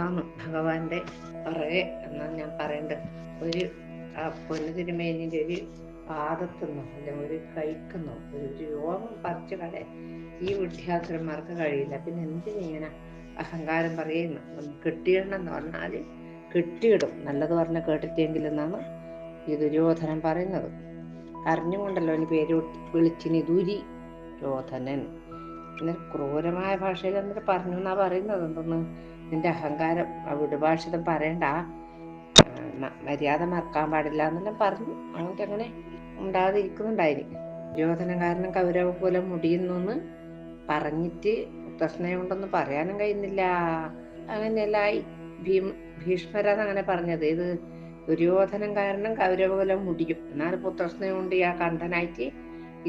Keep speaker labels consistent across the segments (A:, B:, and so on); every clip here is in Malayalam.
A: എന്താന്ന് ഭഗവാന്റെ പറയെ എന്നാണ് ഞാൻ പറയേണ്ടത് ഒരു ആ പൊന്നു തിരുമേനിന്റെ ഒരു പാദത്തുനിന്നോ അല്ലെങ്കിൽ ഒരു കൈക്കുന്നോ ഒരു രോഗം പറിച്ചു കളയാൻ ഈ വിദ്യാസുരന്മാർക്ക് കഴിയില്ല. പിന്നെ എന്തിനു ഇങ്ങനെ അഹങ്കാരം പറയുന്നു? കെട്ടിയിടണം എന്ന് പറഞ്ഞാൽ കെട്ടിയിടും. നല്ലത് പറഞ്ഞ കേട്ടിട്ടെങ്കിലെന്നാണ് ഈ ദുര്യോധനൻ പറയുന്നത്. അറിഞ്ഞുകൊണ്ടല്ലോ അവന് പേര് വിളിച്ചിനി ദുരി യോധനൻ പിന്നെ ക്രൂരമായ ഭാഷയിൽ എന്നിട്ട് പറഞ്ഞു എന്നാ പറയുന്നത്? എന്തെന്ന് നിന്റെ അഹങ്കാരം വിടുഭാഷിതം പറയണ്ട. മര്യാദ മറക്കാൻ പാടില്ല എന്നെല്ലാം പറഞ്ഞു. അങ്ങോട്ട് അങ്ങനെ ഉണ്ടാതിരിക്കുന്നുണ്ടായിരുന്നു ദുര്യോധനം കാരണം കൗരവ പോലെ മുടിയുന്നു പറഞ്ഞിട്ട് പ്രശ്നം ഉണ്ടെന്ന് പറയാനും കഴിയുന്നില്ല. അങ്ങനെയല്ല ഈ ഭീം ഭീഷ്മരാന്ന് അങ്ങനെ പറഞ്ഞത്. ഇത് ദുര്യോധനം കാരണം കൗരവകുലം മുടിയും. എന്നാൽ പുത്രസ്നേഹം കൊണ്ട് ആ കണ്ഠനായിട്ട്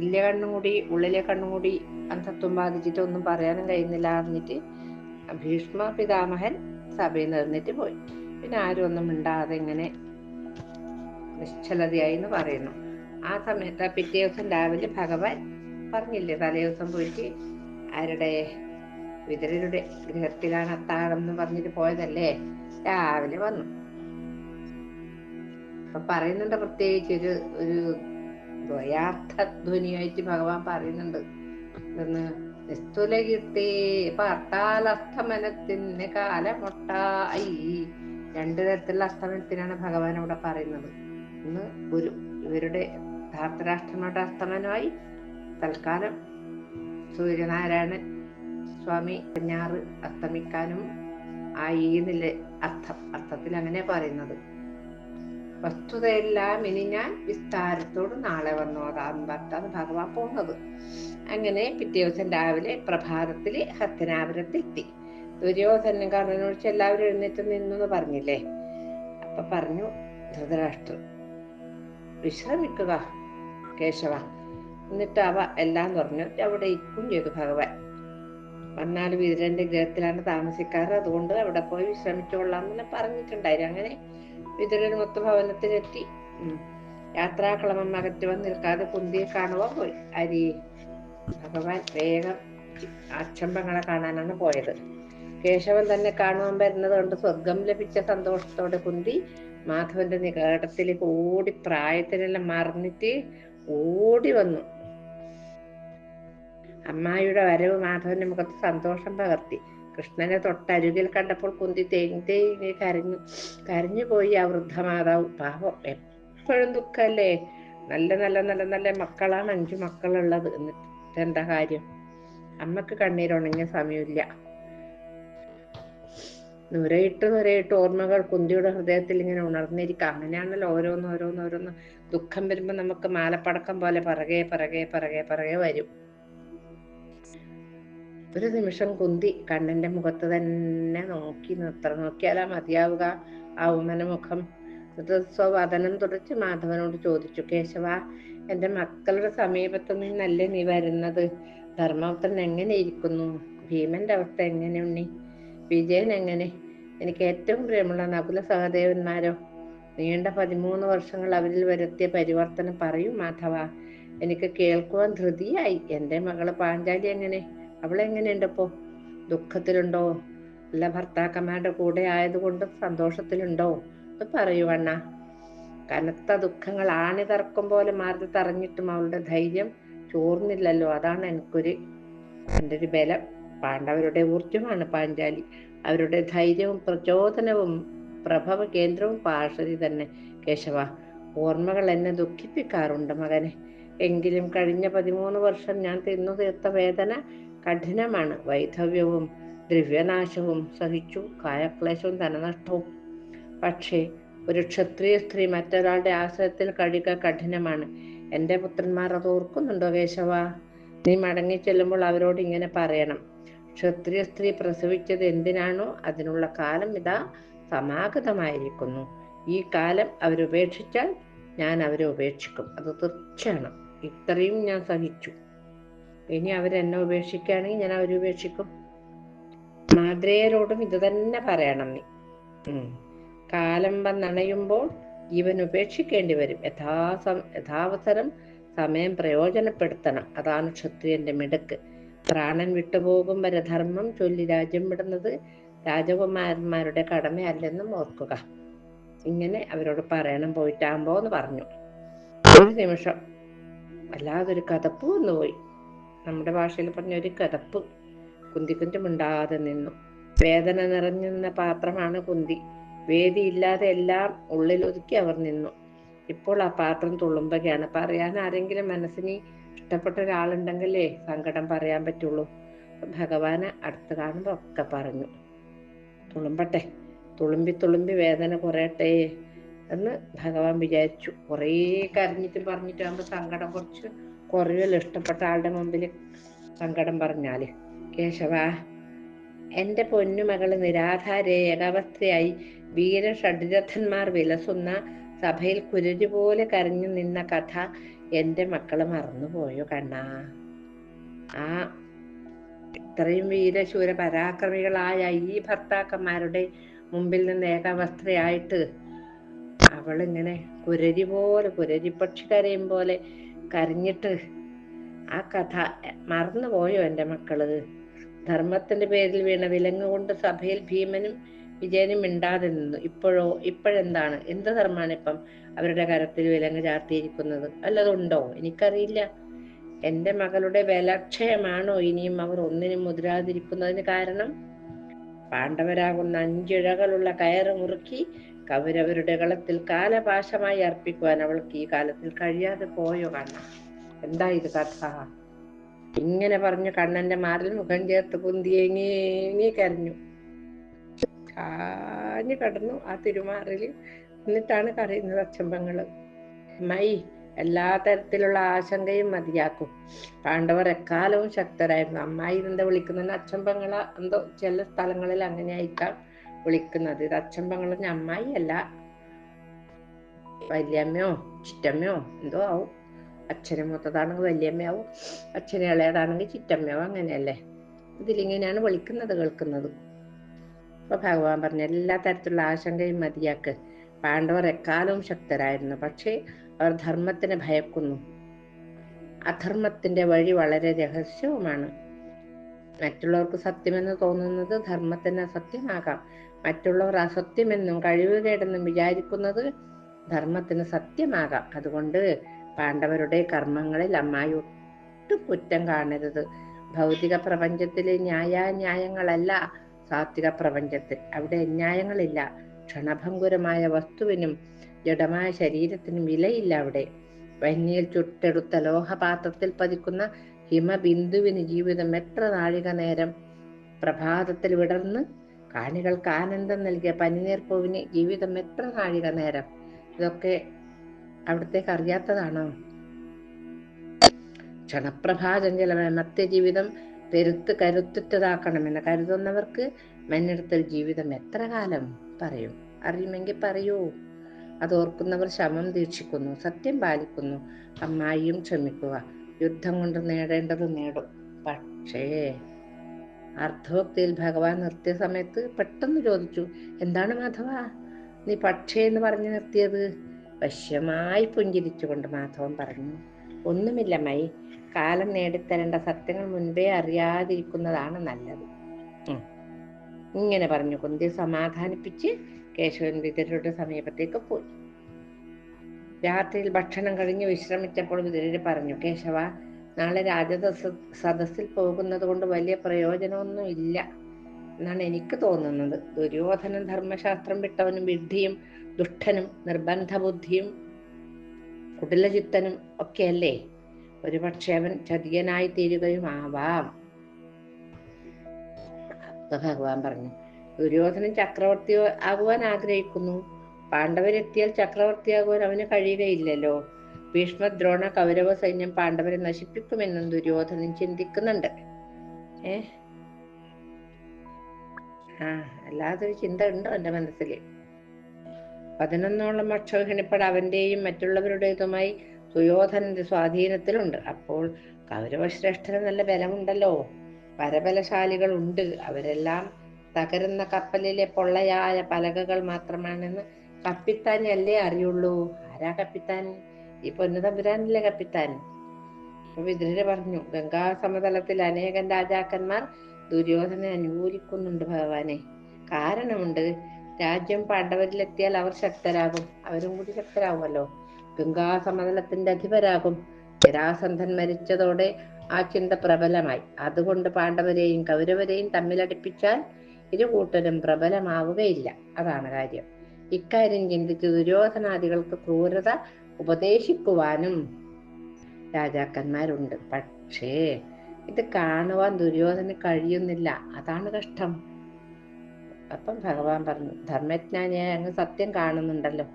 A: ഇല്ല കണ്ണും കൂടി ഉള്ളിലെ കണ്ണും കൂടി അന്ധത്വം ബാധിച്ചിട്ട് ഒന്നും പറയാനും കഴിയുന്നില്ല അറിഞ്ഞിട്ട് ഭീഷ്മ പിതാമഹൻ സഭയിൽ നിർന്നിട്ട് പോയി. പിന്നെ ആരും ഒന്നും മിണ്ടാതെ ഇങ്ങനെ നിശ്ചലതയായി എന്ന് പറയുന്നു. ആ സമയത്ത് പിറ്റേ ദിവസം രാവിലെ ഭഗവാൻ പറഞ്ഞില്ലേ തലേ ദിവസം പോയിട്ട് ആരുടെ വിതരരുടെ ഗൃഹത്തിലാണ് അത്താഴം എന്ന് പറഞ്ഞിട്ട് പോയതല്ലേ? രാവിലെ വന്നു. അപ്പൊ പറയുന്നുണ്ട് പ്രത്യേകിച്ച് ഒരു ഒരു ദ്വയാർത്ഥ ധ്വനിയായിട്ട് ഭഗവാൻ പറയുന്നുണ്ട്. എന്ന് നിസ്തുല കിട്ടി പാട്ടാലസ്തമനത്തിന് കാലമൊട്ടായി. രണ്ടു തരത്തിലുള്ള അസ്തമനത്തിനാണ് ഭഗവാൻ ഇവിടെ പറയുന്നത്. ഒന്ന് ഗുരു. ഇവരുടെ ധാർത്തരാഷ്ട്രങ്ങളുടെ അസ്തമനമായി. തൽക്കാലം സൂര്യനാരായണൻ സ്വാമി പഞ്ഞാറ് അസ്തമിക്കാനും ആയി എന്നില്ല? അർത്ഥം അർത്ഥത്തിൽ അങ്ങനെ പറയുന്നത്. വസ്തുതയെല്ലാം ഇനി ഞാൻ വിസ്താരത്തോട് നാളെ വന്നു. അതാന്ന് പറഞ്ഞാണ് ഭഗവാൻ പോകുന്നത്. അങ്ങനെ പിറ്റേ ദിവസം രാവിലെ പ്രഭാതത്തിൽ ഹസ്തനാപുരത്തെത്തി ദുര്യോധനും കർണനോട് എല്ലാവരും എഴുന്നേറ്റ് നിന്നു എന്ന് പറഞ്ഞില്ലേ? അപ്പൊ പറഞ്ഞു ധൃതരാഷ്ട്രം വിശ്രമിക്കുക കേശവ. എന്നിട്ട് അവ എല്ലാം പറഞ്ഞു അവിടെ ഇരിക്കും ചെയ്തു ഭഗവാൻ. വന്നാൽ വിതുരന്റെ ഗൃഹത്തിലാണ് താമസിക്കാറ്. അതുകൊണ്ട് അവിടെ പോയി വിശ്രമിച്ചോളാം എന്ന് പറഞ്ഞിട്ടുണ്ടായിരുന്നു. അങ്ങനെ വിതുരൻ മൊത്ത യാത്രാക്കളമം അകറ്റുവൻ നിൽക്കാതെ കുന്തിയെ കാണുവാൻ പോയി. അരി ഭഗവാൻ വേഗം അക്ഷംഭങ്ങളെ കാണാനാണ് പോയത്. കേശവൻ തന്നെ കാണുവാൻ വരുന്നത് കൊണ്ട് സ്വർഗം ലഭിച്ച സന്തോഷത്തോടെ കുന്തി മാധവന്റെ നികടത്തിലേക്ക് ഓടി പ്രായത്തിനെല്ലാം മറന്നിട്ട് ഓടി വന്നു. അമ്മായിയുടെ വരവ് മാധവന്റെ മുഖത്ത് സന്തോഷം പകർത്തി. കൃഷ്ണനെ തൊട്ടരുകിൽ കണ്ടപ്പോൾ കുന്തി തേങ്ങി തേങ്ങി കരഞ്ഞു. കരഞ്ഞു പോയി ആ വൃദ്ധമാതാവ്. പാവം എപ്പോഴും ദുഃഖല്ലേ? നല്ല നല്ല നല്ല നല്ല മക്കളാണ് അഞ്ചു മക്കളുള്ളത്. എന്നിട്ട് എന്താ കാര്യം? അമ്മയ്ക്ക് കണ്ണീരുണങ്ങിയ സമയമില്ല. നുരയിട്ട് നുരയിട്ട് ഓർമ്മകൾ കുന്തിയുടെ ഹൃദയത്തിൽ ഇങ്ങനെ ഉണർന്നിരിക്കുക അങ്ങനെയാണല്ലോ ഓരോന്ന് ഓരോന്ന് ഓരോന്ന് ദുഃഖം വരുമ്പോൾ നമുക്ക് മാലപ്പടക്കം പോലെ പിറകെ പിറകെ പിറകെ പിറകെ വരും. ഒരു നിമിഷം കുന്തി കണ്ണന്റെ മുഖത്ത് തന്നെ നോക്കി എത്ര നോക്കിയാലാ മതിയാവുക. ആ ഉമ്മന മുഖം സ്വവദനം തുടച്ച് മാധവനോട് ചോദിച്ചു കേശവ എന്റെ മക്കളുടെ സമീപത്തു നിന്നല്ലേ നീ വരുന്നത്? ധർമ്മപുത്രൻ എങ്ങനെ ഇരിക്കുന്നു? ഭീമന്റെ അവസ്ഥ എങ്ങനെ ഉണ്ണി? വിജയൻ എങ്ങനെ? എനിക്ക് ഏറ്റവും പ്രിയമുള്ള നകുല സഹദേവന്മാരോ? നീണ്ട പതിമൂന്ന് വർഷങ്ങൾ അവരിൽ വരുത്തിയ പരിവർത്തനം പറയൂ മാധവ. എനിക്ക് കേൾക്കുവാൻ ധൃതിയായി. എന്റെ മകൾ പാഞ്ചാലി എങ്ങനെ? അവളെങ്ങനെയുണ്ടപ്പോ? ദുഃഖത്തിലുണ്ടോ? അല്ല ഭർത്താക്കന്മാരുടെ കൂടെ ആയതുകൊണ്ട് സന്തോഷത്തിലുണ്ടോ? എന്ന് പറയൂ അണ്ണ. കനത്ത ദുഃഖങ്ങൾ ആണി തറക്കും പോലെ മാറി തറഞ്ഞിട്ടും അവളുടെ ധൈര്യം ചോർന്നില്ലല്ലോ. അതാണ് എനിക്കൊരു എന്റെ ഒരു ബലം. പാണ്ഡവരുടെ ഊർജമാണ് പാഞ്ചാലി. അവരുടെ ധൈര്യവും പ്രചോദനവും പ്രഭവ കേന്ദ്രവും പാർഷതി തന്നെ. കേശവ ഓർമ്മകൾ എന്നെ ദുഃഖിപ്പിക്കാറുണ്ട് മകനെ. എങ്കിലും കഴിഞ്ഞ പതിമൂന്ന് വർഷം ഞാൻ തിന്നു തീർത്ത വേദന കഠിനമാണ്. വൈധവ്യവും ദ്രവ്യനാശവും സഹിച്ചു കായക്ലേശവും ധനനഷ്ടവും. പക്ഷേ ഒരു ക്ഷത്രിയ സ്ത്രീ മറ്റൊരാളുടെ ആശ്രയത്തിൽ കഴിയുക കഠിനമാണ്. എന്റെ പുത്രന്മാർ അത് ഓർക്കുന്നുണ്ടോ കേശവ? നീ മടങ്ങി ചെല്ലുമ്പോൾ അവരോട് ഇങ്ങനെ പറയണം. ക്ഷത്രിയ സ്ത്രീ പ്രസവിച്ചത് എന്തിനാണോ? അതിനുള്ള കാലം ഇതാ സമാഗതമായിരിക്കുന്നു. ഈ കാലം അവരുപേക്ഷിച്ചാൽ ഞാൻ അവരെ ഉപേക്ഷിക്കും. അത് തീർച്ചയാണ്. ഇത്രയും ഞാൻ സഹിച്ചു. ഇനി അവരെന്നെ ഉപേക്ഷിക്കുകയാണെങ്കിൽ ഞാൻ അവരെ ഉപേക്ഷിക്കും. മാതൃയരോടും ഇത് തന്നെ പറയണം നീ. കാലം വന്നണയുമ്പോൾ ഇവൻ ഉപേക്ഷിക്കേണ്ടി വരും. യഥാസം യഥാവസരം സമയം പ്രയോജനപ്പെടുത്തണം. അതാണ് ക്ഷത്രിയന്റെ മിടുക്ക്. പ്രാണൻ വിട്ടുപോകും വരെ ധർമ്മം ചൊല്ലി രാജ്യം വിടുന്നത് രാജകുമാരന്മാരുടെ കടമയല്ലെന്നും ഓർക്കുക. ഇങ്ങനെ അവരോട് പറയണം. പോയിട്ടാകുമ്പോ എന്ന് പറഞ്ഞു. ഒരു നിമിഷം. വല്ലാതൊരു കഥപ്പ് വന്നുപോയി. നമ്മുടെ ഭാഷയിൽ പറഞ്ഞ ഒരു കിതപ്പ് മിണ്ടാതെ നിന്നു. വേദന നിറഞ്ഞു നിന്ന പാത്രമാണ് കുന്തി. വേദിയില്ലാതെ എല്ലാം ഉള്ളിൽ ഒതുക്കി അവർ നിന്നു. ഇപ്പോൾ ആ പാത്രം തുളുമ്പുകയാണ്. പറയാൻ ആരെങ്കിലും മനസ്സിന് ഇഷ്ടപ്പെട്ട ഒരാളുണ്ടെങ്കിലേ സങ്കടം പറയാൻ പറ്റുള്ളൂ. ഭഗവാന് അടുത്ത് കാണുമ്പോ ഒക്കെ പറഞ്ഞു. തുളുമ്പട്ടെ തുളുമ്പി തുളുമ്പി വേദന കുറയട്ടെ എന്ന് ഭഗവാൻ വിചാരിച്ചു. കുറേ കരഞ്ഞിട്ടും പറഞ്ഞിട്ടാകുമ്പോ സങ്കടം കുറച്ച് കുറയുമല്ലോ ഇഷ്ടപ്പെട്ട ആളുടെ മുമ്പിൽ സങ്കടം പറഞ്ഞാൽ കേശവ എന്റെ പൊന്നുമകൾ നിരാധാരെ ഏകാവസ്ഥയായി വീര ഷഡ്രഥന്മാർ വിലസുന്ന സഭയിൽ കുരുതി പോലെ കരഞ്ഞു നിന്ന കഥ എന്റെ മക്കൾ മറന്നുപോയോ കണ്ണാ? ആ ഇത്രയും വീരശൂര പരാക്രമികളായ ഈ ഭർത്താക്കന്മാരുടെ മുമ്പിൽ നിന്ന് ഏകാവസ്ഥയായിട്ട് അവളിങ്ങനെ കുരരി പോലെ കുരരി പക്ഷി കരയും പോലെ കരഞ്ഞിട്ട് ആ കഥ മറന്നുപോയോ എന്റെ മക്കൾ? ധർമ്മത്തിന്റെ പേരിൽ വീണ വിലങ്ങ് കൊണ്ട് സഭയിൽ ഭീമനും വിജയനും മിണ്ടാതെ നിന്നു ഇപ്പോഴോ ഇപ്പോഴെന്താണ്? എന്ത് ധർമ്മമാണ് ഇപ്പം അവരുടെ കരത്തിൽ വിലങ്ങ് ചാർത്തിയിരിക്കുന്നത്? അല്ലതുണ്ടോ എനിക്കറിയില്ല. എന്റെ മകളുടെ ബലക്ഷയമാണോ ഇനിയും അവർ ഒന്നിനും മുതിരാതിരിക്കുന്നതിന് കാരണം? പാണ്ഡവരാകുന്ന അഞ്ചിഴകളുള്ള കയറ് മുറുക്കി കൗരവരുടെ കളത്തിൽ കാലപാശമായി അർപ്പിക്കുവാൻ അവൾക്ക് ഈ കാലത്തിൽ കഴിയാതെ പോയോ കണ്ണ? എന്താ ഇത് കഥ? ഇങ്ങനെ പറഞ്ഞു കണ്ണന്റെ മാറിൽ മുഖം ചേർത്ത് കുന്തിയേങ്ങി കരഞ്ഞു. കാഞ്ഞു കടന്നു ആ തിരുമാറിൽ എന്നിട്ടാണ് കരയുന്നത് അച്ചമ്പങ്ങൾ മൈ എല്ലാ തരത്തിലുള്ള ആശങ്കയും മതിയാക്കും. പാണ്ഡവർ എക്കാലവും ശക്തരായിരുന്നു. അമ്മായി എന്താ വിളിക്കുന്ന അച്ചമ്പങ്ങള എന്തോ ചില സ്ഥലങ്ങളിൽ അങ്ങനെ ആയിട്ടാ വിളിക്കുന്നത്. ഇത് അച്ചമ്പങ്ങളെ അമ്മായി അല്ല. വല്യമ്മയോ ചിറ്റമ്മയോ എന്തോ ആവും. അച്ഛനെ മൂത്തതാണെങ്കിൽ വല്യമ്മയാവും. അച്ഛനെ ഇളയതാണെങ്കിൽ ചിറ്റമ്മയാവും. അങ്ങനെയല്ലേ? ഇതിലിങ്ങനെയാണ് വിളിക്കുന്നത് കേൾക്കുന്നത്. അപ്പൊ ഭഗവാൻ പറഞ്ഞ എല്ലാ തരത്തിലുള്ള ആശങ്കയും മതിയാക്ക്. പാണ്ഡവർ എക്കാലവും ശക്തരായിരുന്നു. പക്ഷേ അവർ ധർമ്മത്തിനെ ഭയക്കുന്നു. അധർമ്മത്തിന്റെ വഴി വളരെ രഹസ്യവുമാണ്. മറ്റുള്ളവർക്ക് സത്യമെന്ന് തോന്നുന്നത് ധർമ്മത്തിന് അസത്യമാകാം. മറ്റുള്ളവർ അസത്യമെന്നും കഴിവുകേടെന്നും വിചാരിക്കുന്നത് ധർമ്മത്തിന് സത്യമാകാം. അതുകൊണ്ട് പാണ്ഡവരുടെ കർമ്മങ്ങളിൽ അമ്മായി ഒട്ടും കുറ്റം കാണരുത്. ഭൗതിക പ്രപഞ്ചത്തിലെ ന്യായാന്യായങ്ങളല്ല സാത്വിക പ്രപഞ്ചത്തിൽ. അവിടെ അന്യായങ്ങളില്ല ക്ഷണഭംഗുരമായ വസ്തുവിനും ജഡമായ ശരീരത്തിനും വിലയില്ല അവിടെ. വന്യയിൽ ചുട്ടെടുത്ത ലോഹപാത്രത്തിൽ പതിക്കുന്ന ഹിമബിന്ദുവിന് ജീവിതം എത്ര നാഴിക നേരം പ്രഭാതത്തിൽ വിടർന്ന് കാണികൾക്ക് ആനന്ദം നൽകിയ പനിനീർപ്പൂവിന് ജീവിതം എത്ര നാഴിക നേരം? ഇതൊക്കെ അവിടത്തേക്ക് അറിയാത്തതാണോ? ക്ഷണപ്രഭാചഞ്ചലമായ മത്യജീവിതം പെരുത്ത് കരുത്തുറ്റതാക്കണമെന്ന് കരുതുന്നവർക്ക് മണ്ണെടുത്തൊരു ജീവിതം എത്ര കാലം പറയും? അറിയുമെങ്കിൽ പറയൂ. അത് ഓർക്കുന്നവർ ശമം ദീക്ഷിക്കുന്നു സത്യം പാലിക്കുന്നു അമ്മായിയും ക്ഷമിക്കുക. യുദ്ധം കൊണ്ട് നേടേണ്ടത് നേടും. പക്ഷേ അർത്ഥോക്തിയിൽ ഭഗവാൻ നിർത്തിയ സമയത്ത് പെട്ടെന്ന് ചോദിച്ചു എന്താണ് മാധവ? നീ പക്ഷേ എന്ന് പറഞ്ഞു നിർത്തിയത്? വശ്യമായി പുഞ്ചിരിച്ചുകൊണ്ട് മാധവൻ പറഞ്ഞു. ഒന്നുമില്ല മൈ കാലം നേടിത്തരേണ്ട സത്യങ്ങൾ മുൻപേ അറിയാതിരിക്കുന്നതാണ് നല്ലത്. ഇങ്ങനെ പറഞ്ഞു. കുന്തി സമാധാനിപ്പിച്ച് കേശവൻ വിതരുടെ സമീപത്തേക്ക് പോയി. രാത്രിയിൽ ഭക്ഷണം കഴിഞ്ഞ് വിശ്രമിച്ചപ്പോൾ വിതരര് പറഞ്ഞു കേശവ നാളെ രാജത സദസ്സിൽ പോകുന്നത് കൊണ്ട് വലിയ പ്രയോജനമൊന്നും ഇല്ല എന്നാണ് എനിക്ക് തോന്നുന്നത്. ദുര്യോധനൻ ധർമ്മശാസ്ത്രം വിട്ടവനും വിഡ്ഢിയും ദുഷ്ടനും നിർബന്ധ ബുദ്ധിയും കുടിലചിത്തനും ഒക്കെയല്ലേ? ഒരുപക്ഷെ അവൻ ചതിയനായി തീരുകയും ആവാം ഭഗവാൻ പറഞ്ഞു ദുര്യോധനൻ ചക്രവർത്തി ആകുവാൻ ആഗ്രഹിക്കുന്നു. പാണ്ഡവരെത്തിയാൽ ചക്രവർത്തിയാകുവാൻ അവന് കഴിയുകയില്ലല്ലോ. ഭീഷ്മദ്രോണ കൗരവ സൈന്യം പാണ്ഡവരെ നശിപ്പിക്കുമെന്നും ദുര്യോധനൻ ചിന്തിക്കുന്നുണ്ട്. ഏ? ആ അല്ലാതൊരു ചിന്ത ഉണ്ടോ എന്റെ മനസ്സിൽ പതിനൊന്നോളം അക്ഷോഹിണിപ്പട അവന്റെയും മറ്റുള്ളവരുടേതുമായി സുയോധനന്റെ സ്വാധീനത്തിലുണ്ട്. അപ്പോൾ കൗരവശ്രേഷ്ഠന് നല്ല ബലമുണ്ടല്ലോ. പരബലശാലികൾ ഉണ്ട് അവരെല്ലാം തകരുന്ന കപ്പലിലെ പൊള്ളയായ പലകകൾ മാത്രമാണെന്ന് കപ്പിത്താനല്ലേ അറിയുള്ളൂ. ആരാ കപ്പിത്താൻ? ഈ പൊന്നു തമ്പുരാനല്ലേ കപ്പിത്താൻ? അപ്പൊ വിതുരര് പറഞ്ഞു ഗംഗാ സമതലത്തിൽ അനേകം രാജാക്കന്മാർ ദുര്യോധനെ അനുകൂലിക്കുന്നുണ്ട് ഭഗവാനെ. കാരണമുണ്ട് രാജ്യം പാണ്ഡവരിലെത്തിയാൽ അവർ ശക്തരാകും. അവരും കൂടി ശക്തരാകുമല്ലോ ഗംഗാ സമതലത്തിന്റെ അധിപരാകും. ജരാസന്ധൻ മരിച്ചതോടെ ആ ചിന്ത പ്രബലമായി. അതുകൊണ്ട് പാണ്ഡവരെയും കൗരവരെയും തമ്മിലടിപ്പിച്ചാൽ ഇരു കൂട്ടരും പ്രബലമാവുകയില്ല. അതാണ് കാര്യം. ഇക്കാര്യം ചിന്തിച്ച് ദുര്യോധനാദികൾക്ക് ക്രൂരത ഉപദേശിക്കുവാനും രാജാക്കന്മാരുണ്ട്. പക്ഷേ ഇത് കാണുവാൻ ദുര്യോധന കഴിയുന്നില്ല. അതാണ് കഷ്ടം. അപ്പം ഭഗവാൻ പറഞ്ഞു ധർമ്മജ്ഞാനിയായ അങ്ങ് സത്യം കാണുന്നുണ്ടല്ലോ.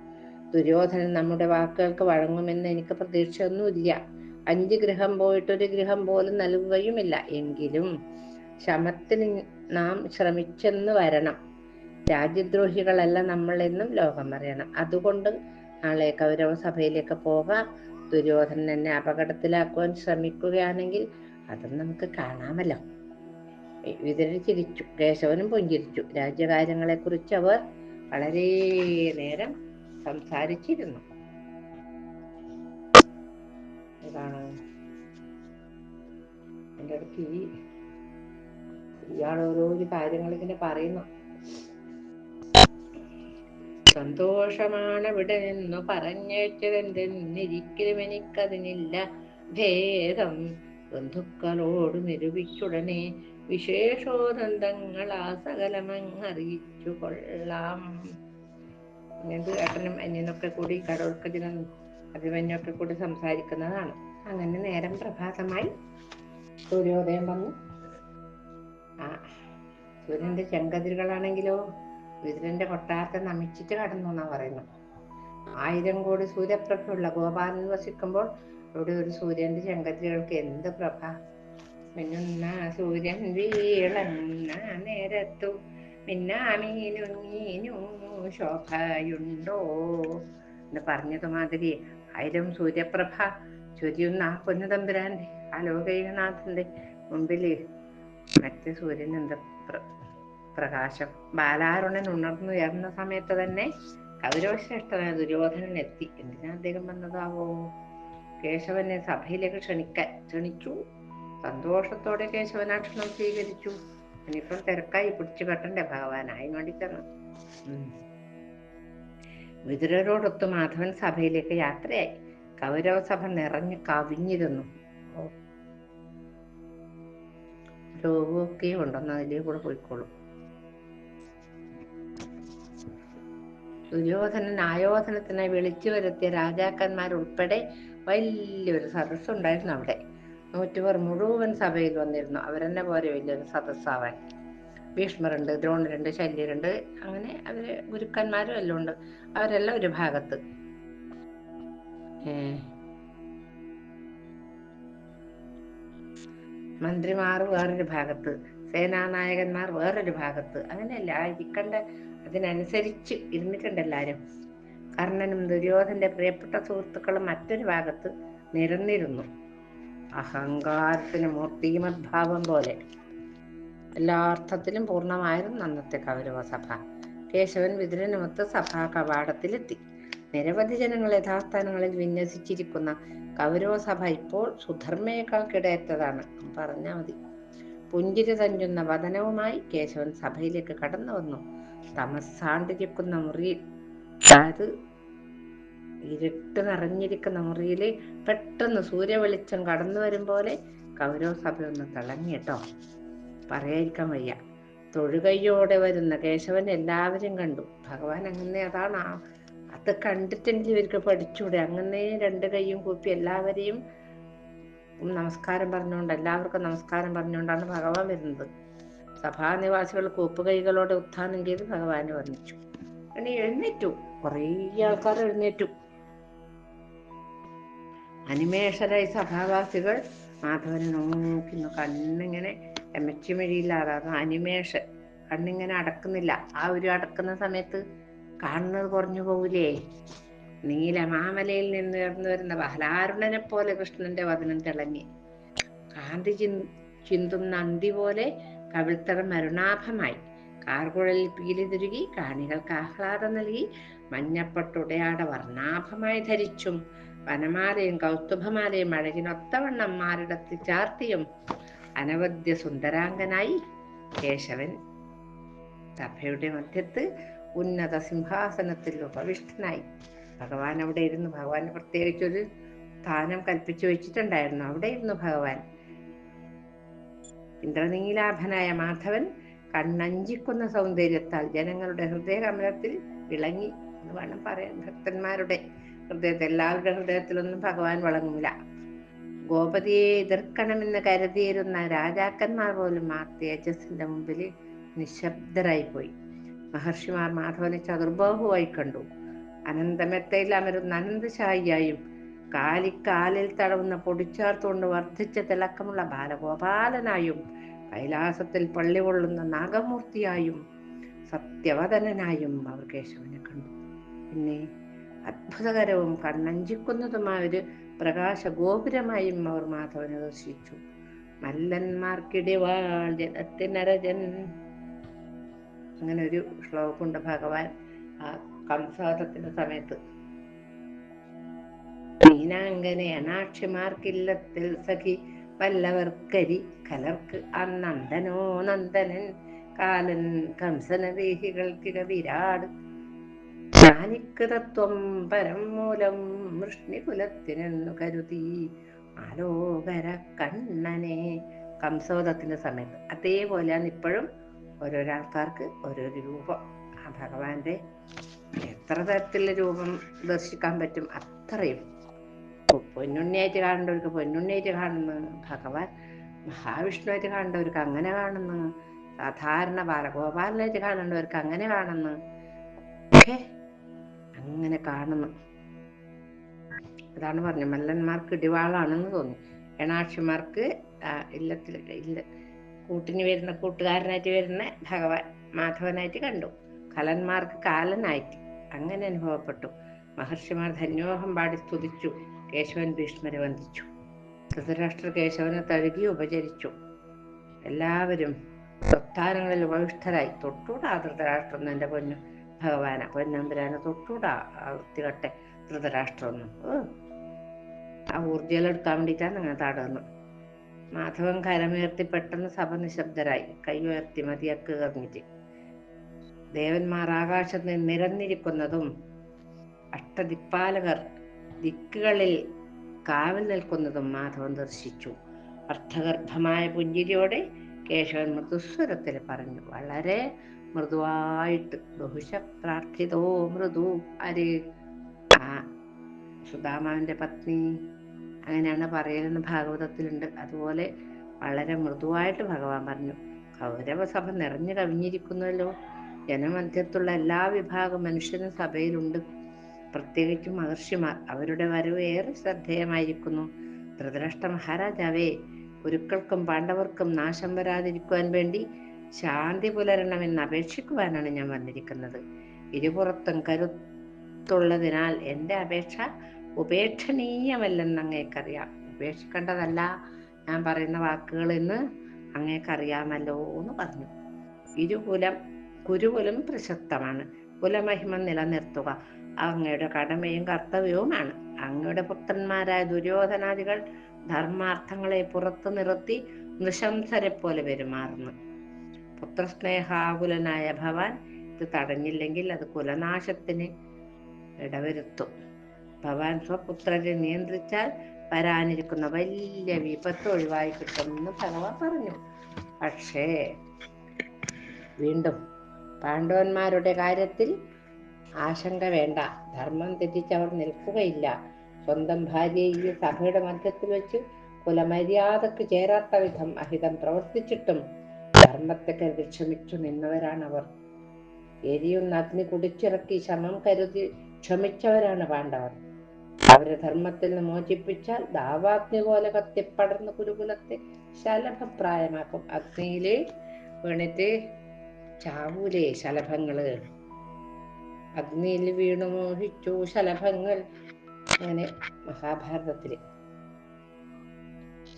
A: ദുര്യോധനൻ നമ്മുടെ വാക്കുകൾക്ക് വഴങ്ങുമെന്ന് എനിക്ക് പ്രതീക്ഷയൊന്നുമില്ല. അഞ്ച് ഗൃഹം പോയിട്ടൊരു ഗൃഹം പോലും നൽകുകയുമില്ല. എങ്കിലും ശമത്തിന് നാം ശ്രമിച്ചെന്ന് വരണം. രാജ്യദ്രോഹികളല്ല നമ്മളെന്നും ലോകം അറിയണം. അതുകൊണ്ട് നാളെ കൗരവ സഭയിലേക്ക് പോകാം ദുര്യോധനൻ എന്നെ അപകടത്തിലാക്കുവാൻ ശ്രമിക്കുകയാണെങ്കിൽ അതും നമുക്ക് കാണാമല്ലോ. വിതരൻ ചിരിച്ചു. കേശവനും പുഞ്ചിരിച്ചു. രാജ്യകാര്യങ്ങളെക്കുറിച്ച് അവർ വളരെ നേരം സംസാരിച്ചിരുന്നു. ഇതാണ് അടുത്ത് ഈ ഇയാൾ കാര്യങ്ങൾ ഇങ്ങനെ പറയുന്നു. സന്തോഷമാണ് ഇവിടെ നിന്നു പറഞ്ഞേറ്റതെന്തെന്നിരിക്കലും എനിക്കതിനില്ല ഭേദം ബന്ധുക്കളോട് നിരൂപിച്ചുടനെ വിശേഷോദന്തങ്ങൾ ആ സകലമങ്ങറിയിച്ചു കൊള്ളാം ഏട്ടനും അന്യനൊക്കെ കൂടി കടോൽക്കതിനും അഭിമന്യൊക്കെ കൂടി സംസാരിക്കുന്നതാണ്. അങ്ങനെ നേരം പ്രഭാതമായി. സൂര്യോദയം വന്നു. ആ സൂര്യന്റെ ചെങ്കതിരുകളാണെങ്കിലോ? വിതുരന്റെ കൊട്ടാരത്തെ നമിച്ചിട്ട് കടന്നു എന്നാ പറയുന്നു ആയിരം കോടി സൂര്യപ്രഭയുള്ള ഗോപാലൻ വസിക്കുമ്പോൾ അവിടെ ഒരു സൂര്യന്റെ ചെങ്കതിരുകൾക്ക് എന്ത് പ്രഭ? മിന്നുന്ന സൂര്യൻ വീളന്ന നേരത്തു മിന്നാമീനുങ്ങീനു ശോഭയുണ്ടോ? എന്ന് പറഞ്ഞതുമാതിരി ആയിരം സൂര്യപ്രഭ ചൊരിയുന്ന ആ പൊന്നുതമ്പുരാന്റെ ആലോകൈകനാഥന്റെ മുമ്പിൽ മറ്റേ സൂര്യൻ എന്ത് പ്രകാശം. ബാലാരുണൻ ഉണർന്നുയർന്ന സമയത്ത് തന്നെ കൗരവശ്രേഷ്ഠനായ ദുര്യോധനൻ എത്തി. എന്തിനാ അദ്ദേഹം വന്നതാവോ? കേശവനെ സഭയിലേക്ക് ക്ഷണിക്കാൻ ക്ഷണിച്ചു. സന്തോഷത്തോടെ കേശവനാക്ഷണം സ്വീകരിച്ചു. ഇനിയിപ്പം തിരക്കായി പിടിച്ചു കെട്ടണ്ടേ ഭഗവാനായി വേണ്ടി തന്നു വിതുരരോടൊത്ത് മാധവൻ സഭയിലേക്ക് യാത്രയായി. കൗരവ സഭ നിറഞ്ഞു കവിഞ്ഞിരുന്നു. രോഗമൊക്കെ ഉണ്ടെന്ന് അതിലേ കൂടെ പോയിക്കോളും. ദുര്യോധനൻ ആയോധനത്തിനെ വിളിച്ചു വരുത്തിയ രാജാക്കന്മാരുൾപ്പെടെ വലിയൊരു സദസ് ഉണ്ടായിരുന്നു അവിടെ. നൂറ്റുപേർ മുഴുവൻ സഭയിൽ വന്നിരുന്നു. അവരെന്നെ പോലെ വലിയൊരു സദസ്സാവാൻ. ഭീഷ്മരുണ്ട് ദ്രോണരുണ്ട് ശല്യരുണ്ട് അങ്ങനെ അവർ ഗുരുക്കന്മാരും എല്ലാം ഉണ്ട്. അവരെല്ലാം ഒരു ഭാഗത്ത്. മന്ത്രിമാർ വേറൊരു ഭാഗത്ത്. സേനാനായകന്മാർ വേറൊരു ഭാഗത്ത്. അങ്ങനെയല്ല? ഇരിക്കണ്ട അതിനനുസരിച്ച് ഇരുന്നിട്ടുണ്ട് എല്ലാവരും കർണനും ദുര്യോധന്റെ പ്രിയപ്പെട്ട സുഹൃത്തുക്കളും മറ്റൊരു ഭാഗത്ത് നിരന്നിരുന്നു. അഹങ്കാരത്തിന് മൂർത്തിമദ്ഭാവം പോലെ. എല്ലാ അർത്ഥത്തിലും പൂർണമായിരുന്നു അന്നത്തെ കൗരവ സഭ. കേശവൻ വിതുരനുമൊത്ത് സഭാ കവാടത്തിലെത്തി. നിരവധി ജനങ്ങൾ യഥാസ്ഥാനങ്ങളിൽ വിന്യസിച്ചിരിക്കുന്ന കൗരവ സഭ ഇപ്പോൾ സുധർമ്മയേക്കാൾ കിടയറ്റതാണ്. പറഞ്ഞാൽ മതി. പുഞ്ചിരി തഞ്ചുന്ന വതനവുമായി കേശവൻ സഭയിലേക്ക് കടന്നു വന്നു തമസാണ്ടിരിക്കുന്ന മുറിയിൽ അതായത് ഇരുട്ട് നിറഞ്ഞിരിക്കുന്ന മുറിയിൽ പെട്ടെന്ന് സൂര്യവെളിച്ചം കടന്നു വരും പോലെ കൗരവ സഭ ഒന്ന് തിളങ്ങി കേട്ടോ. പറയാതിരിക്കാൻ വയ്യ. തൊഴുകയ്യോടെ വരുന്ന കേശവൻ എല്ലാവരും കണ്ടു. ഭഗവാൻ അങ്ങനെ അതാണ്. അത് കണ്ടിട്ടെങ്കിൽ ഇവർക്ക് പഠിച്ചൂടെ. അങ്ങനെ രണ്ട് കൈയും കൂപ്പി എല്ലാവരെയും നമസ്കാരം പറഞ്ഞുകൊണ്ട് എല്ലാവർക്കും നമസ്കാരം പറഞ്ഞുകൊണ്ടാണ് ഭഗവാൻ വരുന്നത്. സഭാനിവാസികൾ കൂപ്പുകൈകളോടെ ഉത്ഥാനം ചെയ്ത് ഭഗവാനെ വർണിച്ചു. അങ്ങനെ എഴുന്നേറ്റു. കുറേ ആൾക്കാർ എഴുന്നേറ്റു. അനിമേഷരായി സഭാവാസികൾ മാധവനെ നോക്കുന്നു കണ്ണിങ്ങനെ എമച്ചിമിഴിയില്ലാതാണ് അനിമേഷൻ കണ്ണിങ്ങനെ അടക്കുന്നില്ല. ആ ഒരു അടക്കുന്ന സമയത്ത് കാണുന്നത് കുറഞ്ഞു പോകൂലേ? നീലമാമലയിൽ നിന്ന് ഉയർന്നു വരുന്ന ബഹലാരുണനെ പോലെ കൃഷ്ണന്റെ വചനം തിളങ്ങി. കാന്തി ചിന്തുന്ന അന്തി പോലെ കവിൾത്തരം മരുണാഭമായി. കാർകുഴലിൽ പീലി തിരുകി കാണികൾക്ക് ആഹ്ലാദം നൽകി. മഞ്ഞപ്പട്ടുടയാട വർണാഭമായി ധരിച്ചും വനമാലയും കൗസ്തുഭമാലയും അഴകിനൊത്തവണ്ണം മാറിടത്ത് ചാർത്തിയും അനവധ്യ സുന്ദരാംഗനായി. കേശവൻ സഭയുടെ മധ്യത്ത് ഉന്നത സിംഹാസനത്തിൽ ഉപവിഷ്ടനായി. ഭഗവാൻ അവിടെ ഇരുന്നു. ഭഗവാൻ പ്രത്യേകിച്ചൊരു സ്ഥാനം കൽപ്പിച്ചു വെച്ചിട്ടുണ്ടായിരുന്നു. അവിടെ ഇരുന്നു ഭഗവാൻ. ഇന്ദ്രനീലാഭനായ മാധവൻ കണ്ണഞ്ചിക്കുന്ന സൗന്ദര്യത്താൽ ജനങ്ങളുടെ ഹൃദയകമലത്തിൽ വിളങ്ങി എന്ന് വേണം പറയാൻ. ഭക്തന്മാരുടെ ഹൃദയത്തിൽ എല്ലാവരുടെ ഹൃദയത്തിലൊന്നും ഭഗവാൻ വിളങ്ങില്ല ഗോപതിയെ എതിർക്കണമെന്ന് കരുതിയിരുന്ന രാജാക്കന്മാർ പോലും ആ തേജസിന്റെ മുമ്പിൽ നിശബ്ദരായി പോയി മഹർഷിമാർ മാധവനെ ചതുർബാഹുവായി കണ്ടു. അനന്തമെത്തയിൽ അമരുന്ന അനന്തശായിയായും കാലിക്കാലിൽ തടവുന്ന പൊടിച്ചേർത്തുകൊണ്ട് വർദ്ധിച്ച തിളക്കമുള്ള ബാലഗോപാലനായും കൈലാസത്തിൽ പള്ളി കൊള്ളുന്ന നാഗമൂർത്തിയായും സത്യവദനനായും അവർ കേശവനെ കണ്ടു. പിന്നെ അത്ഭുതകരവും കണ്ണഞ്ചിക്കുന്നതുമായ ഒരു പ്രകാശ ഗോപുരമായും അവർ മാധവനെ ദർശിച്ചു. മല്ലന്മാർക്കിടിവാൾ ജനത്തിനരജൻ അങ്ങനെ ഒരു ശ്ലോകമുണ്ട് ഭഗവാൻ ആ കംസാദത്തിന്റെ സമയത്ത്. മീനാങ്കനെ അനാക്ഷിമാർക്കില്ലത്തിൽ സഖി പല്ലവർക്കരി കലർക്ക് അന്നന്ദനോ നന്ദനൻ കാലൻ കംസനദേഹികൾക്കിക വിരാട് തത്വം പരം മൂലം വൃഷ്ണികുലത്തിനെന്നു കരുതി ആലോകര കണ്ണനെ. കംസോദത്തിന്റെ സമയത്ത് അതേപോലെയാണ് ഇപ്പോഴും ഓരോരോ ആൾക്കാർക്ക് ഓരോരോ രൂപം. ആ ഭഗവാന്റെ എത്ര തരത്തിലുള്ള രൂപം ദർശിക്കാൻ പറ്റും അത്രയും പൊന്നുണ്ണിയായിട്ട് കാണേണ്ടവർക്ക് പൊന്നുണ്ണിയായിട്ട് കാണുന്നു ഭഗവാൻ മഹാവിഷ്ണുവായിട്ട് കാണേണ്ടവർക്ക് അങ്ങനെ കാണുന്നു. സാധാരണ ബാലഗോപാലനായിട്ട് കാണേണ്ടവർക്ക് അങ്ങനെ കാണുന്നു. ഒക്കെ അങ്ങനെ കാണുന്നു. അതാണ് പറഞ്ഞു മല്ലന്മാർക്ക് ഇടിവാളാണെന്ന് തോന്നി. എണാക്ഷിമാർക്ക് ഇല്ലത്തിൽ ഇല്ല കൂട്ടിന് വരുന്ന കൂട്ടുകാരനായിട്ട് വരുന്ന ഭഗവാൻ മാധവനായിട്ട് കണ്ടു. കലന്മാർക്ക് കാലനായിട്ട് അങ്ങനെ അനുഭവപ്പെട്ടു. മഹർഷിമാർ ധന്യോഹം പാടി സ്തുതിച്ചു. കേശവൻ ഭീഷ്മരെ വന്ദിച്ചു. ധൃതരാഷ്ട്ര കേശവനെ തഴുകി ഉപചരിച്ചു. എല്ലാവരും തൊട്ടാരങ്ങളിൽ ഉപവിഷ്ടരായി തൊട്ടൂടാ ധൃതരാഷ്ട്രം എന്റെ പൊന്നു ഭഗവാന. പൊന്നമ്പുരാനെ തൊട്ടൂടാ വൃത്തികട്ടെ ധൃതരാഷ്ട്രമൊന്നും. ആ ഊർജലെടുക്കാൻ വേണ്ടിയിട്ടാണ് അങ്ങനെ താടുന്നു മാധവൻ കരമുയർത്തി പെട്ടെന്ന് സഭ നിശബ്ദരായി. കൈ ഉയർത്തി മതിയക്ക് കറിഞ്ഞിട്ട് ദേവന്മാർ ആകാശത്ത് നിരന്നിരിക്കുന്നതും അഷ്ടദിക്പാലകർ ദിക്കുകളിൽ കാവൽ നിൽക്കുന്നതും മാധവൻ ദർശിച്ചു. അർത്ഥഗർഭമായ പുഞ്ചിരിയോടെ കേശവൻ മൃദുസ്വരത്തിൽ പറഞ്ഞു വളരെ മൃദുവായിട്ട് ബഹുശ പ്രാർത്ഥിതോ മൃദു ആര്? ആ സുധാമാവിന്റെ പത്നി. അങ്ങനെയാണ് പറയലെന്ന് ഭാഗവതത്തിലുണ്ട്. അതുപോലെ വളരെ മൃദുവായിട്ട് ഭഗവാൻ പറഞ്ഞു കൗരവസഭ നിറഞ്ഞു കവിഞ്ഞിരിക്കുന്നുവല്ലോ. ജനമധ്യത്തുള്ള എല്ലാ വിഭാഗം മനുഷ്യനും സഭയിലുണ്ട്. പ്രത്യേകിച്ചും മഹർഷിമാർ അവരുടെ വരവ് ഏറെ ശ്രദ്ധേയമായിരിക്കുന്നു. ധൃതരാഷ്ട്ര മഹാരാജാവേ ഗുരുക്കൾക്കും പാണ്ഡവർക്കും നാശം വരാതിരിക്കുവാൻ വേണ്ടി ശാന്തി പുലരണമെന്ന് അപേക്ഷിക്കുവാനാണ് ഞാൻ വന്നിരിക്കുന്നത്. ഇരുപുറത്തും കരുത്തുള്ളതിനാൽ എന്റെ അപേക്ഷ ഉപേക്ഷണീയമല്ലെന്ന് അങ്ങേക്കറിയാം. ഉപേക്ഷിക്കേണ്ടതല്ല ഞാൻ പറയുന്ന വാക്കുകൾ എന്ന് അങ്ങേക്കറിയാമല്ലോ എന്ന് പറഞ്ഞു. ഇരുകുലം കുരുകുലം പ്രശസ്തമാണ്. കുലമഹിമ നിലനിർത്തുക. അങ്ങയുടെ കടമയും കർത്തവ്യവുമാണ്. അങ്ങയുടെ പുത്രന്മാരായ ദുര്യോധനാദികൾ ധർമാർത്ഥങ്ങളെ പുറത്തു നിർത്തി നൃശംസരെ പോലെ പെരുമാറുന്നു. പുത്രസ്നേഹാകുലനായ ഭവാൻ ഇത് തടഞ്ഞില്ലെങ്കിൽ അത് കുലനാശത്തിന് ഇടവരുത്തും. ഭവാൻ സ്വപുത്രരെ നിയന്ത്രിച്ചാൽ വരാനിരിക്കുന്ന വലിയ വിപത്ത് ഒഴിവായി കിട്ടുമെന്ന് ഭഗവാൻ പറഞ്ഞു. പക്ഷേ വീണ്ടും പാണ്ഡവന്മാരുടെ കാര്യത്തിൽ ആശങ്ക വേണ്ട. ധർമ്മം തെറ്റിച്ചവർ നിൽക്കുകയില്ല. സ്വന്തം ഭാര്യയെ സഭയുടെ മധ്യത്തിൽ വെച്ച് കുലമര്യാദക്ക് ചേരാത്ത വിധം അഹിതം പ്രവർത്തിച്ചിട്ടും ധർമ്മത്തെ ക്ഷമിച്ചു നിന്നവരാണവർ എരിയുന്ന അഗ്നി കുടിച്ചിറക്കി ശമം കരുതി ക്ഷമിച്ചവരാണ് പാണ്ഡവർ. അവരെ ധർമ്മത്തിൽ നിന്ന് മോചിപ്പിച്ചാൽ ദാവാഗ്നി പോലെ കത്തിപ്പടർന്ന കുരുകുലത്തെ ശലഭപ്രായമാക്കും. അഗ്നിയിലെ വീണിട്ട് ചാവൂലേ ശലഭങ്ങൾ. അഗ്നിയിൽ വീണു മോഹിച്ചു ശലഭങ്ങൾ. അങ്ങനെ മഹാഭാരതത്തിൽ.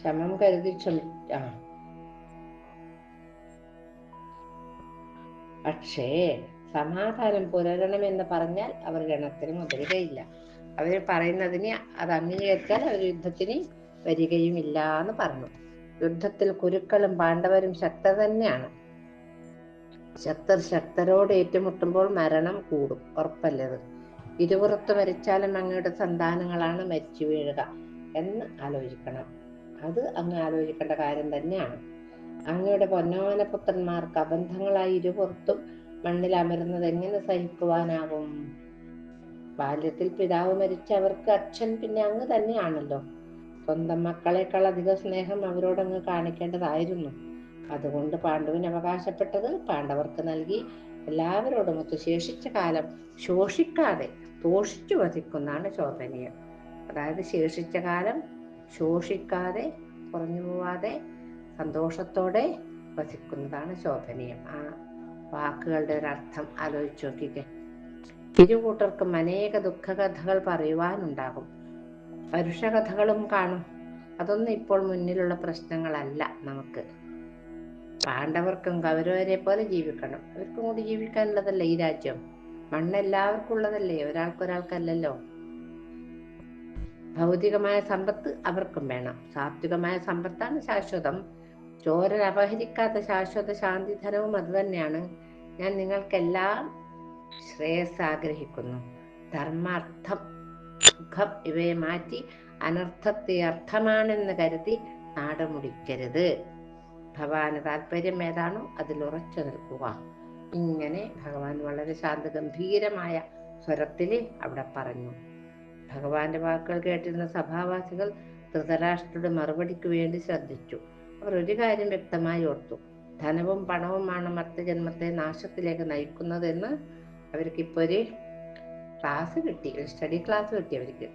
A: ശമം കരുതി ക്ഷമി പക്ഷേ സമാധാനം പുലരണമെന്ന് പറഞ്ഞാൽ അവർ ഗണത്തിന് മുതിരുകയില്ല അവർ പറയുന്നതിന് അത് അംഗീകരിച്ചാൽ അവർ യുദ്ധത്തിന് വരികയുമില്ല എന്ന് പറഞ്ഞു. യുദ്ധത്തിൽ കുരുക്കളും പാണ്ഡവരും ശക്ത തന്നെയാണ്. ശക്തർ ശക്തരോട് ഏറ്റുമുട്ടുമ്പോൾ മരണം കൂടും. ഉറപ്പല്ലത്. ഇരുപുറത്ത് മരിച്ചാലും അങ്ങയുടെ സന്താനങ്ങളാണ് മരിച്ചു വീഴുക എന്ന് ആലോചിക്കണം. അത് അങ്ങ് ആലോചിക്കേണ്ട കാര്യം തന്നെയാണ്. അങ്ങയുടെ പൊന്നോന പുത്രന്മാർക്ക് അബന്ധങ്ങളായി ഇരുപുറത്തും മണ്ണിൽ അമരുന്നത് എങ്ങനെ സഹിക്കുവാനാവും? ബാല്യത്തിൽ പിതാവ് മരിച്ച അവർക്ക് അച്ഛൻ പിന്നെ അങ്ങ് തന്നെയാണല്ലോ. സ്വന്തം മക്കളെക്കാൾ അധിക സ്നേഹം അവരോടങ്ങ് കാണിക്കേണ്ടതായിരുന്നു. അതുകൊണ്ട് പാണ്ഡുവിന് അവകാശപ്പെട്ടത് പാണ്ഡവർക്ക് നൽകി എല്ലാവരോടും ഒത്തു ശേഷിച്ച കാലം ശോഷിക്കാതെ തോഷിച്ചു വധിക്കുന്നതാണ് ശോഭനീയം. അതായത് ശേഷിച്ച കാലം ശോഷിക്കാതെ കുറഞ്ഞു പോവാതെ സന്തോഷത്തോടെ വസിക്കുന്നതാണ് ശോഭനീയം. ആ വാക്കുകളുടെ ഒരർത്ഥം ആലോചിച്ചു നോക്കിക്കെ. തിരുകൂട്ടർക്കും അനേക ദുഃഖകഥകൾ പറയുവാനുണ്ടാകും. പരുഷകഥകളും കാണും. അതൊന്നും ഇപ്പോൾ മുന്നിലുള്ള പ്രശ്നങ്ങളല്ല നമുക്ക്. പാണ്ഡവർക്കും കൗരവരെ പോലെ ജീവിക്കണം. അവർക്കും കൂടി ജീവിക്കാനുള്ളതല്ലേ ഈ രാജ്യം? മണ്ണ് എല്ലാവർക്കും ഉള്ളതല്ലേ ഒരാൾക്കൊരാൾക്കല്ലല്ലോ. ഭൗതികമായ സമ്പത്ത് അവർക്കും വേണം. സാത്വികമായ സമ്പത്താണ് ശാശ്വതം. ചോരൻ അപഹരിക്കാത്ത ശാശ്വത ശാന്തി ധനവും അത് തന്നെയാണ്. ഞാൻ നിങ്ങൾക്കെല്ലാം ശ്രേയസ് ആഗ്രഹിക്കുന്നു. ധർമാർത്ഥം സുഖം ഇവയെ മാറ്റി അനർത്ഥത്തെ അർത്ഥമാണെന്ന് കരുതി നാട് മുടിക്കരുത് ഭഗവാന് താല്പര്യം ഏതാണോ അതിൽ ഉറച്ചു നിൽക്കുക. ഇങ്ങനെ ഭഗവാൻ വളരെ ശാന്തഗംഭീരമായ സ്വരത്തിൽ അവിടെ പറഞ്ഞു. ഭഗവാന്റെ വാക്കുകൾ കേട്ടിരുന്ന സഭാവാസികൾ ധൃതരാഷ്ട്രയുടെ മറുപടിക്ക് വേണ്ടി ശ്രദ്ധിച്ചു. അവർ ഒരു കാര്യം വ്യക്തമായി ഓർത്തു. ധനവും പണവുമാണ് മർത്തജന്മത്തെ നാശത്തിലേക്ക് നയിക്കുന്നതെന്ന് അവർക്ക് ഇപ്പൊ ഒരു ക്ലാസ് കിട്ടി ഒരു സ്റ്റഡി ക്ലാസ് കിട്ടി അവർക്ക്.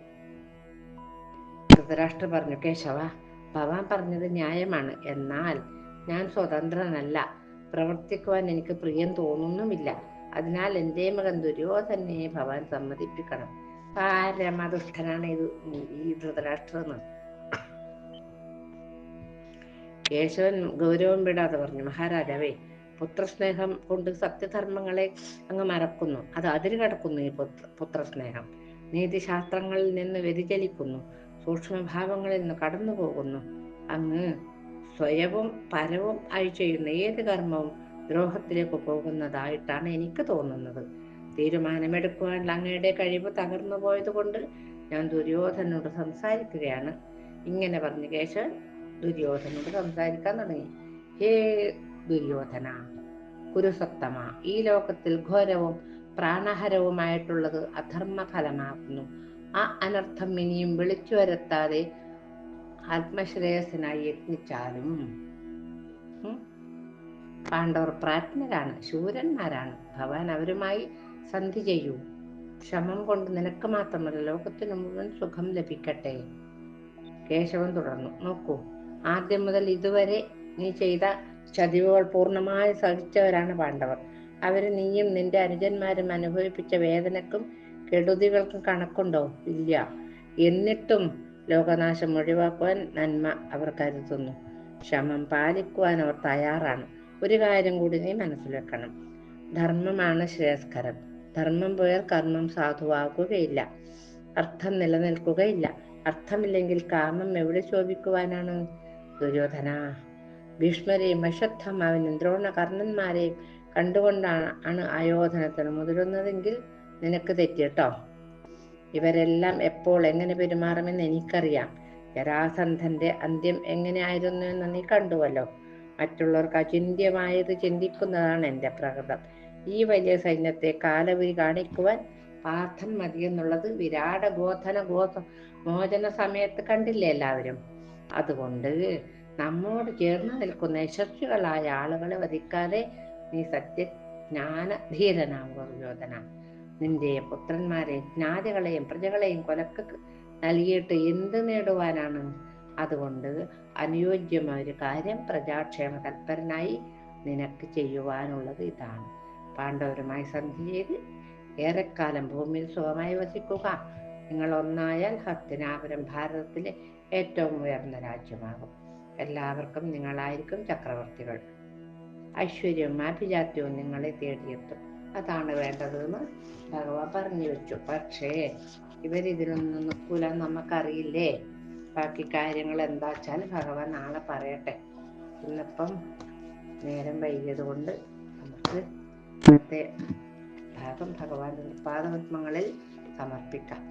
A: ധൃതരാഷ്ട്ര പറഞ്ഞു കേശവ ഭഗവാൻ പറഞ്ഞത് ന്യായമാണ്. എന്നാൽ ഞാൻ സ്വതന്ത്രനല്ല. പ്രവർത്തിക്കുവാൻ എനിക്ക് പ്രിയം തോന്നുന്നുമില്ല. അതിനാൽ എന്റെ മകൻ ദുര്യോധനെ ഭവാൻ സമ്മതിപ്പിക്കണം. പാരമദുഷ്ടനാണ് ഇത് ഈ ധൃതരാഷ്ട്രം കേശവൻ ഗൗരവം വിടാതെ പറഞ്ഞു മഹാരാജാവേ പുത്രസ്നേഹം കൊണ്ട് സത്യധർമ്മങ്ങളെ അങ്ങ് മറക്കുന്നു. അത് അതിര് കടക്കുന്നു ഈ പുത്ര പുത്രസ്നേഹം. നീതിശാസ്ത്രങ്ങളിൽ നിന്ന് വ്യതിചലിക്കുന്നു. സൂക്ഷ്മഭാവങ്ങളിൽ നിന്ന് കടന്നു പോകുന്നു അങ്ങ് സ്വയവും പരവും ആയി ചെയ്യുന്ന ഏത് കർമ്മവും ദ്രോഹത്തിലേക്ക് പോകുന്നതായിട്ടാണ് എനിക്ക് തോന്നുന്നത്. തീരുമാനമെടുക്കുവാനുള്ള അങ്ങയുടെ കഴിവ് തകർന്നു പോയത് കൊണ്ട് ഞാൻ ദുര്യോധനോട് സംസാരിക്കുകയാണ്. ഇങ്ങനെ പറഞ്ഞ കേശവൻ ദുര്യോധനോട് സംസാരിക്കാൻ തുടങ്ങി. ഹേ ദുര്യോധന കുരുസത്തമ ഈ ലോകത്തിൽ ഘോരവും പ്രാണഹരവുമായിട്ടുള്ളത് അധർമ്മ ഫലമാകുന്നു ആ അനർത്ഥം ഇനിയും വിളിച്ചു വരുത്താതെ ആത്മശ്രേയസിനായി യത്നിച്ചാലും പാണ്ഡവർ പ്രാജ്ഞരാണ് ശൂരന്മാരാണ്. ഭഗവാൻ അവരുമായി സന്ധി ചെയ്യൂ. ക്ഷമം കൊണ്ട് നിനക്ക് മാത്രമല്ല ലോകത്തിന് മുഴുവൻ സുഖം ലഭിക്കട്ടെ. കേശവൻ തുടർന്നു. നോക്കൂ ആദ്യം മുതൽ ഇതുവരെ നീ ചെയ്ത ചതിവുകൾ പൂർണമായി സഹിച്ചവരാണ് പാണ്ഡവർ. അവർ നീയും നിന്റെ അനുജന്മാരും അനുഭവിപ്പിച്ച വേദനക്കും കെടുതികൾക്കും കണക്കുണ്ടോ? ഇല്ല. എന്നിട്ടും ലോകനാശം ഒഴിവാക്കുവാൻ നന്മ അവർ കരുതുന്നു. ക്ഷമം പാലിക്കുവാൻ അവർ തയ്യാറാണ്. ഒരു കാര്യം കൂടി നീ മനസ്സിൽ വെക്കണം. ധർമ്മമാണ് ശ്രേയസ്കരം. ധർമ്മം പോയാൽ കർമ്മം സാധുവാകുകയില്ല. അർത്ഥം നിലനിൽക്കുകയില്ല. അർത്ഥമില്ലെങ്കിൽ കാമം എവിടെ ശോഭിക്കുവാനാണ്? ദുര്യോധന. ഭീഷ്മരെയും അശ്വത്ഥമാവിനും ദ്രോണ കർണന്മാരെയും കണ്ടുകൊണ്ടാണ് ആണ് ആയോധനത്തിന് മുതിരുന്നതെങ്കിൽ നിനക്ക് തെറ്റിട്ടോ ഇവരെല്ലാം എപ്പോൾ എങ്ങനെ പെരുമാറുമെന്ന് എനിക്കറിയാം. ജരാസന്ധന്റെ അന്ത്യം എങ്ങനെയായിരുന്നു എന്ന് നീ കണ്ടുവല്ലോ. മറ്റുള്ളവർക്ക് അചിന്യമായത് ചിന്തിക്കുന്നതാണ് എന്റെ പ്രകൃതം. ഈ വലിയ സൈന്യത്തെ കാലവരി കാണിക്കുവാൻ പാർത്ഥൻ മതി എന്നുള്ളത് വിരാട ഗോധന ഗോധ മോചന സമയത്ത് കണ്ടില്ലേ എല്ലാവരും? അതുകൊണ്ട് നമ്മോട് ചേർന്ന് നിൽക്കുന്ന യശസ്വികളായ ആളുകളെ വധിക്കാതെ നീ സത്യജ്ഞാന ജ്ഞാനധീരനാവുക ദുര്യോധന നിന്റെ പുത്രന്മാരെ ജ്ഞാതികളെയും പ്രജകളെയും കൊലക്ക് നൽകിയിട്ട് എന്ത് നേടുവാനാണ്? അതുകൊണ്ട് അനുയോജ്യമായ ഒരു കാര്യം പ്രജാക്ഷേമ തൽപരനായി നിനക്ക് ചെയ്യുവാനുള്ളത് ഇതാണ്. പാണ്ഡവരുമായി സന്ധി ചെയ്ത് ഏറെക്കാലം ഭൂമിയിൽ സുഖമായി വസിക്കുക. നിങ്ങൾ ഒന്നായാൽ ഹസ്തിനാപുരം ഭാരതത്തിലെ ഏറ്റവും ഉയർന്ന രാജ്യമാകും. എല്ലാവർക്കും നിങ്ങളായിരിക്കും ചക്രവർത്തികൾ. ഐശ്വര്യവും ആഭിജാത്യവും നിങ്ങളെ തേടിയെത്തും. അതാണ് വേണ്ടതെന്ന് ഭഗവാൻ പറഞ്ഞു വെച്ചു. പക്ഷേ ഇവരിതിനൊന്നും നിൽക്കൂല നമുക്കറിയില്ലേ? ബാക്കി കാര്യങ്ങൾ എന്താ വെച്ചാൽ ഭഗവാൻ നാളെ പറയട്ടെ. ഇന്നിപ്പം നേരം വൈകിയത് കൊണ്ട് നമുക്ക് ഇന്നത്തെ ഭാഗം ഭഗവാന്റെ പാദപത്മങ്ങളിൽ സമർപ്പിക്കാം.